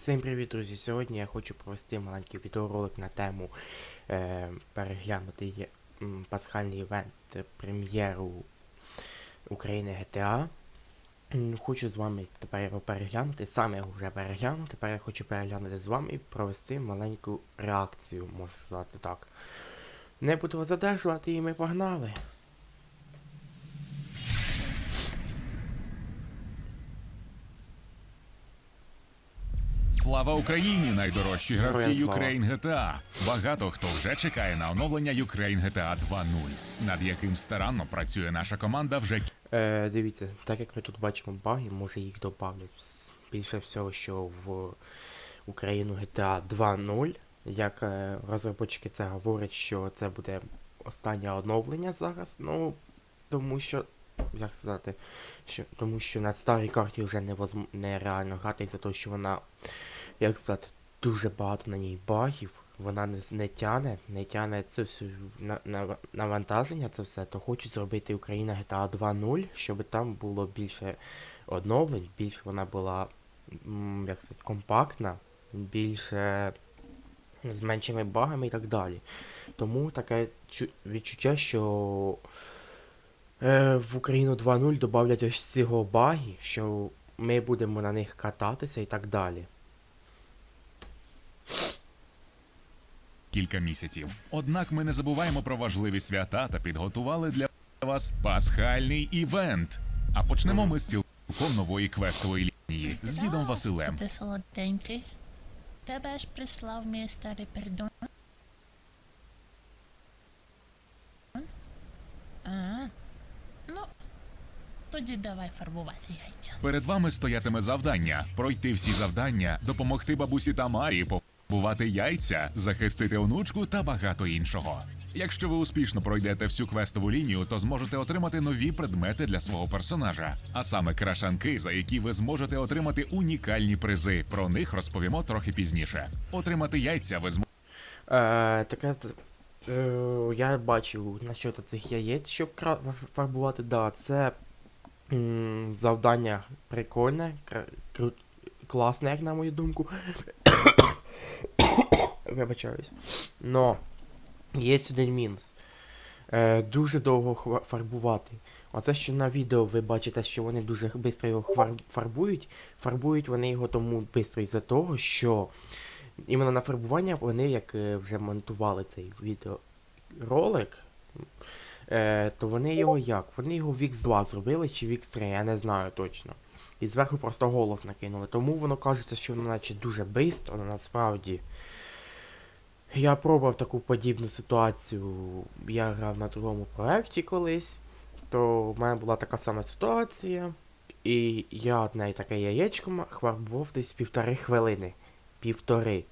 Всім привіт, друзі! Сьогодні я хочу провести маленький відеоролик на тему е, переглянути м, пасхальний івент е, прем'єру України GTA. Хочу з вами тепер його переглянути. Сам я його вже переглянув. Тепер я хочу переглянути з вами і провести маленьку реакцію, можна сказати так. Не буду вас задержувати і ми погнали. Слава Україні, найдорожчі гравці Героям слава. Ukraine GTA. Багато хто вже чекає на оновлення Ukraine GTA 2.0, над яким старанно працює наша команда вже Е, дивіться, так як ми тут бачимо баги, може їх добавлять. Більше всього, що в Україну GTA 2.0. Як е, розробники це говорять, що це буде останнє оновлення зараз. Ну, тому що, як сказати, що, тому що на старій карті вже невозм... нереально грати за те, що вона, як сказати, дуже багато на ній багів. Вона не, не тяне, не тяне це все на, на, навантаження, це все, то хочуть зробити Україна GTA 2.0, щоб там було більше оновлень, більш вона була як сказати, компактна, більше з меншими багами і так далі. Тому таке чу- відчуття, що е, в Україну 2.0 додавлять ось цього баги, що ми будемо на них кататися і так далі. кілька місяців. Однак ми не забуваємо про важливі свята та підготували для вас пасхальний івент. А почнемо ми з цілком нової квестової лінії з дідом Василем. Ти солоденький. Тебе ж прислав мій старий пердон. А, ну, тоді давай фарбувати яйця. Перед вами стоятиме завдання пройти всі завдання, допомогти бабусі Тамарі, побувати яйця, захистити онучку та багато іншого. Якщо ви успішно пройдете всю квестову лінію, то зможете отримати нові предмети для свого персонажа, а саме крашанки, за які ви зможете отримати унікальні призи. Про них розповімо трохи пізніше. Отримати яйця ви зможете. Е, таке, е, я бачив насчет цих яєць, щоб фарбувати, да, це завдання прикольне, кру- класне, як на мою думку. Вибачаюсь. Но є один мінус. Е, дуже довго фарбувати. Оце, що на відео ви бачите, що вони дуже швидко його фарбують. Фарбують вони його тому швидко із-за того, що іменно на фарбування вони як е, вже монтували цей відеоролик, е, то вони його як? Вони його в X2 зробили чи в X3, я не знаю точно. І зверху просто голос накинули. Тому воно кажеться, що воно наче дуже бистро, але насправді. Я пробував таку подібну ситуацію. Я грав на другому проєкті колись, то в мене була така сама ситуація. І я одне таке яєчко фарбував десь півтори хвилини. Півтори.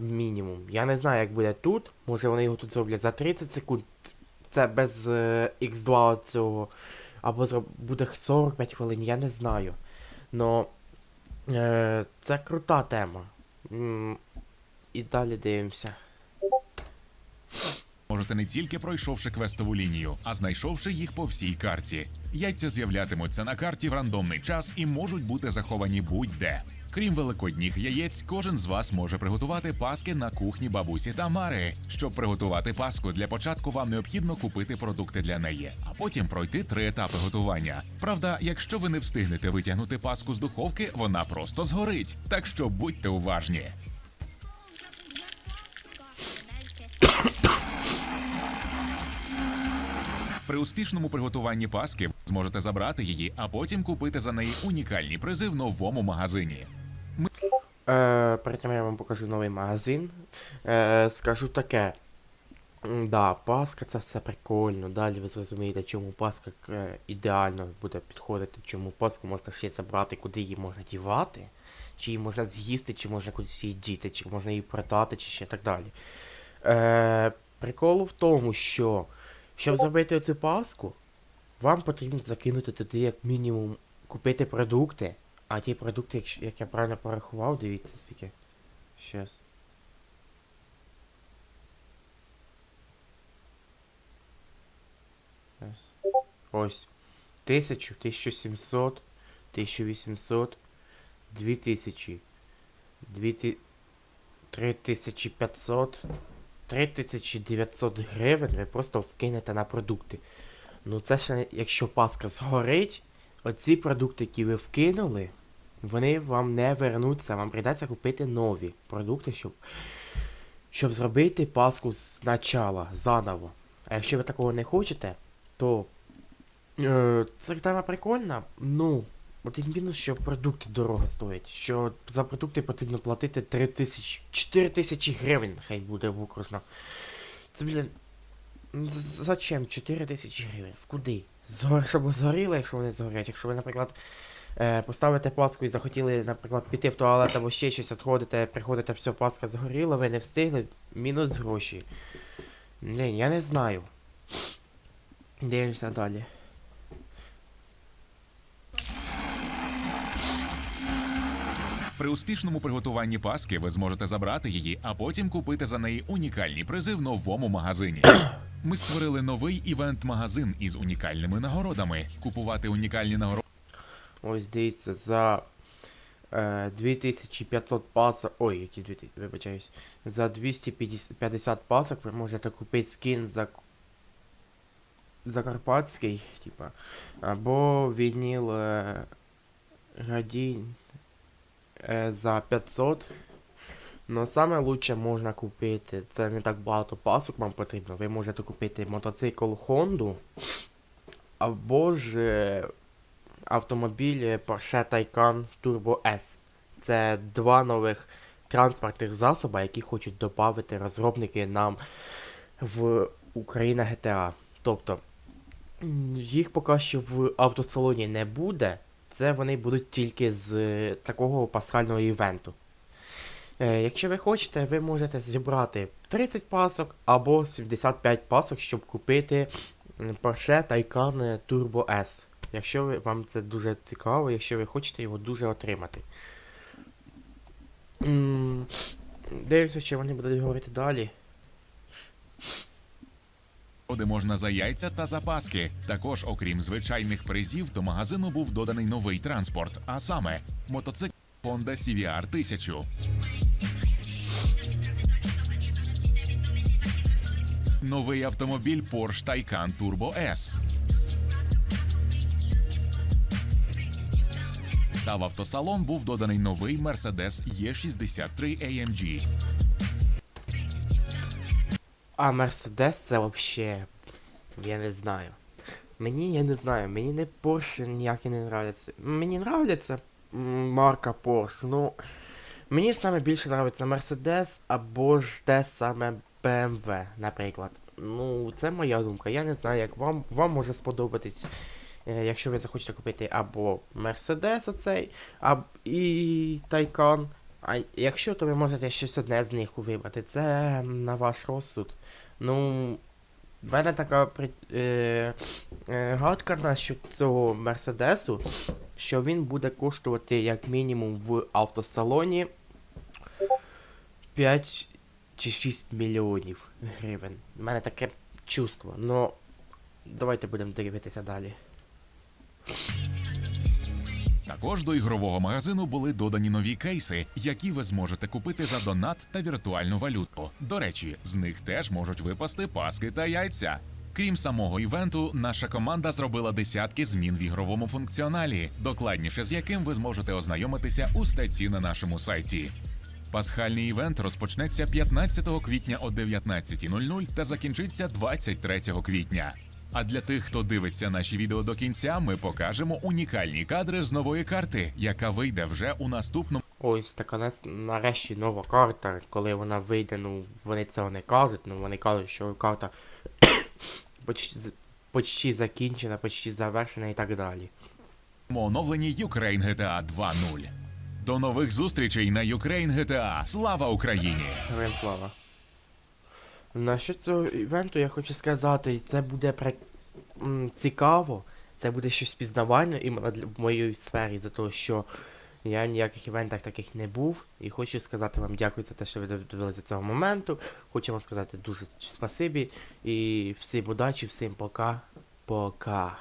Мінімум. Я не знаю, як буде тут. Може вони його тут зроблять за 30 секунд. Це без е, X2 цього. Або буде 45 хвилин, я не знаю. Но е, це крута тема. І далі дивимося. Можете не тільки пройшовши квестову лінію, а знайшовши їх по всій карті. Яйця з'являтимуться на карті в рандомний час і можуть бути заховані будь-де. Крім великодніх яєць, кожен з вас може приготувати паски на кухні бабусі Тамари. Щоб приготувати паску, для початку вам необхідно купити продукти для неї, а потім пройти три етапи готування. Правда, якщо ви не встигнете витягнути паску з духовки, вона просто згорить. Так що будьте уважні. При успішному приготуванні паски зможете забрати її, а потім купити за неї унікальні призи в новому магазині. Е, перед тим я вам покажу новий магазин. Е, скажу таке. Да, Паска це все прикольно. Далі ви зрозумієте, чому Паска е, ідеально буде підходити, чому Паску можна ще забрати, куди її можна дівати, чи її можна з'їсти, чи можна кудись її діти, чи можна її продати, чи ще так далі. Е, прикол в тому, що щоб зробити оцю паску, вам потрібно закинути туди як мінімум купити продукти. А ті продукти, як я правильно порахував, дивіться скільки. Щас. Ось. 1000, 1700, 1800, 2000, 2000 3500 3900 гривень ви просто вкинете на продукти. Ну це ще якщо паска згорить, оці продукти, які ви вкинули, вони вам не вернуться, вам прийдеться купити нові продукти, щоб, щоб зробити паску спочатку, заново. А якщо ви такого не хочете, то е, ця тема прикольна, ну, один мінус, що продукти дорого стоять. Що за продукти потрібно платити 3 тисячі, 4 тисячі гривень, хай буде в окружно. Це, блін, з- зачем 4 тисячі гривень? В куди? Згор... Щоб згоріло, якщо вони згорять. Якщо ви, наприклад, е, поставите паску і захотіли, наприклад, піти в туалет або ще щось, відходите, приходите, все, паска згоріла, ви не встигли, мінус гроші. Ні, я не знаю. Дивимося далі. При успішному приготуванні паски ви зможете забрати її, а потім купити за неї унікальні призи в новому магазині. Ми створили новий івент-магазин із унікальними нагородами. Купувати унікальні нагороди Ось дивіться, за е, 2500 пасок. Ой, які 2000, вибачаюсь. За 250 пасок ви можете купити скін за Закарпатський, типа. Або вініл е, Радін е, за 500. Но саме лучше можна купити. Це не так багато пасок вам потрібно. Ви можете купити мотоцикл Honda. Або ж е, автомобіль Porsche Taycan Turbo S. Це два нових транспортних засоби, які хочуть додати розробники нам в Україна GTA. Тобто їх поки що в автосалоні не буде. Це вони будуть тільки з е, такого пасхального івенту. Е, якщо ви хочете, ви можете зібрати 30 пасок або 75 пасок, щоб купити Porsche Taycan Turbo S. Якщо вам це дуже цікаво, якщо ви хочете його дуже отримати. Дивимося, що вони будуть говорити далі. Можна за яйця та за паски. Також, окрім звичайних призів, до магазину був доданий новий транспорт, а саме мотоцикл Honda CVR 1000. Новий автомобіль Porsche Taycan Turbo S. Та в автосалон був доданий новий Mercedes E63 AMG. А Мерседес це вообще. Я не знаю. Мені я не знаю, мені не Porsche ніякі не нравляться. Мені нравляться марка Porsche, ну. Мені саме більше нравиться Mercedes або ж те саме BMW, наприклад. Ну, це моя думка. Я не знаю, як вам. Вам може сподобатись, е, якщо ви захочете купити або Mercedes оцей, або і Taycan. А якщо, то ви можете щось одне з них вибрати. Це на ваш розсуд. Ну, в мене така е, е, гадка насчет цього Мерседесу, що він буде коштувати як мінімум в автосалоні 5 чи 6 мільйонів гривень. У мене таке чувство. Ну, давайте будемо дивитися далі. Також до ігрового магазину були додані нові кейси, які ви зможете купити за донат та віртуальну валюту. До речі, з них теж можуть випасти паски та яйця. Крім самого івенту, наша команда зробила десятки змін в ігровому функціоналі, докладніше з яким ви зможете ознайомитися у статті на нашому сайті. Пасхальний івент розпочнеться 15 квітня о 19.00 та закінчиться 23 квітня. А для тих, хто дивиться наші відео до кінця, ми покажемо унікальні кадри з нової карти, яка вийде вже у наступному. Ось така нас нарешті нова карта. Коли вона вийде, ну вони цього не кажуть, ну вони кажуть, що карта почти, почти закінчена, почти завершена і так далі. оновленні Ukraine GTA 2.0. До нових зустрічей на Ukraine GTA. Слава Україні! Героям слава. Насчет цього івенту я хочу сказати, і це буде при... м, цікаво, це буде щось пізнавальне іменно для в моїй сфері, за те, що я в ніяких івентах таких не був. І хочу сказати вам дякую за те, що ви дивилися цього моменту. Хочу вам сказати дуже спасибі. І всім удачі, всім пока. Пока.